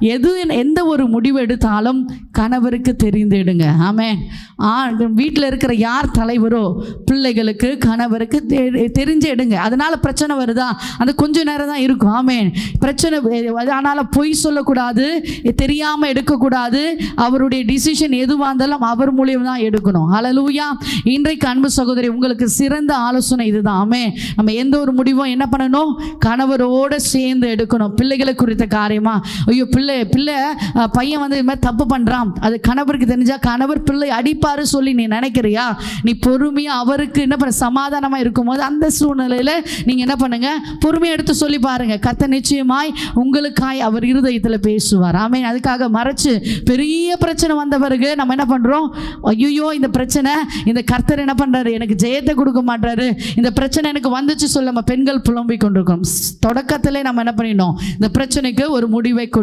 எது எந்த ஒரு முடிவு எடுத்தாலும் கணவருக்கு தெரிந்துடுங்க. ஆமே ஆ வீட்டில் இருக்கிற யார் தலைவரோ பிள்ளைகளுக்கு கணவருக்கு தெ- தெரிஞ்சு எடுங்க பிரச்சனை வருதா? அந்த கொஞ்ச நேரம் தான் இருக்கும். ஆமே பிரச்சனை அதனால் பொய் சொல்லக்கூடாது தெரியாமல் எடுக்கக்கூடாது. அவருடைய டிசிஷன் எதுவாக இருந்தாலும் அவர் மூலியம் தான் எடுக்கணும். ஹalleluya இன்றைக்கு அன்பு சகோதரி உங்களுக்கு சிறந்த ஆலோசனை இதுதான். ஆமே நம்ம எந்த ஒரு முடிவும் என்ன பண்ணணும்? கணவரோட சேர்ந்து எடுக்கணும். பிள்ளைகளை குறித்த காரியமாக ஐயோ பிள்ளை பிள்ளை பையன் வந்து இது மாதிரி தப்பு பண்ணுறான் அது கணவருக்கு தெரிஞ்சா கணவர் பிள்ளை அடிப்பாரு சொல்லி நீ நினைக்கிறியா? நீ பொறுமையாக அவருக்கு என்ன பண்ண சமாதானமாக இருக்கும்போது அந்த சூழ்நிலையில் நீங்கள் என்ன பண்ணுங்க? பொறுமையை எடுத்து சொல்லி பாருங்கள் கத்த நிச்சயமாய் உங்களுக்காய் அவர் இருதயத்தில் பேசுவார். ஆமே அதுக்காக மறைச்சு பெரிய பிரச்சனை வந்த பிறகு நம்ம என்ன பண்ணுறோம் ஐயோ இந்த பிரச்சனை இந்த கர்த்தர் என்ன பண்ணுறாரு எனக்கு ஜெயத்தை கொடுக்க மாட்டாரு இந்த பிரச்சனை எனக்கு வந்துச்சு சொல்ல. நம்ம பெண்கள் புலம்பிக் கொண்டிருக்கோம் தொடக்கத்திலே நம்ம என்ன பண்ணிடணும் இந்த பிரச்சனைக்கு ஒரு முடிவை கொடு